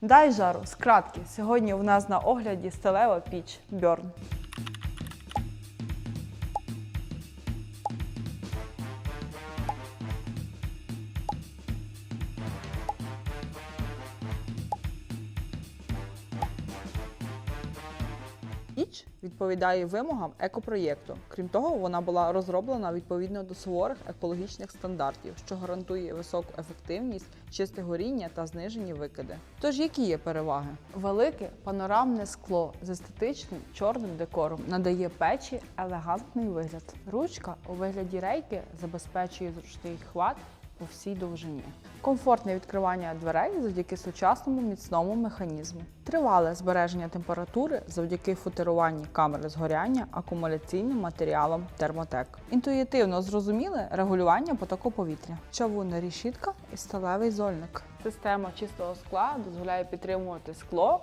Дай жару, скратки. Сьогодні у нас на огляді стелева піч Бьорн. Піч відповідає вимогам екопроєкту. Крім того, вона була розроблена відповідно до суворих екологічних стандартів, що гарантує високу ефективність, чисте горіння та знижені викиди. Тож які є переваги? Велике панорамне скло з естетичним чорним декором надає печі елегантний вигляд. Ручка у вигляді рейки забезпечує зручний хват по всій довжині. Комфортне відкривання дверей завдяки сучасному міцному механізму. Тривале збереження температури завдяки футеруванні камери згоряння акумуляційним матеріалом термотек. Інтуїтивно зрозуміле регулювання потоку повітря. Чавунна рішітка і сталевий зольник. Система чистого скла дозволяє підтримувати скло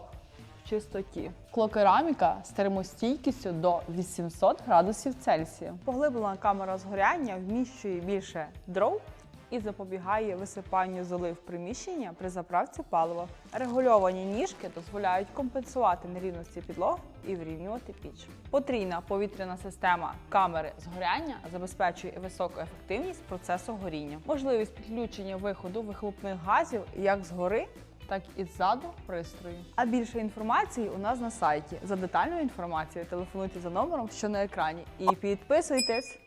в чистоті. Склокераміка з термостійкістю до 800 градусів Цельсія. Поглиблена камера згоряння вміщує більше дров і запобігає висипанню золи в приміщення при заправці палива. Регульовані ніжки дозволяють компенсувати нерівності підлог і врівнювати піч. Потрійна повітряна система камери згоряння забезпечує високу ефективність процесу горіння, можливість підключення виходу вихлопних газів як згори, так і ззаду пристрою. А більше інформації у нас на сайті. За детальною інформацією телефонуйте за номером, що на екрані, і підписуйтесь.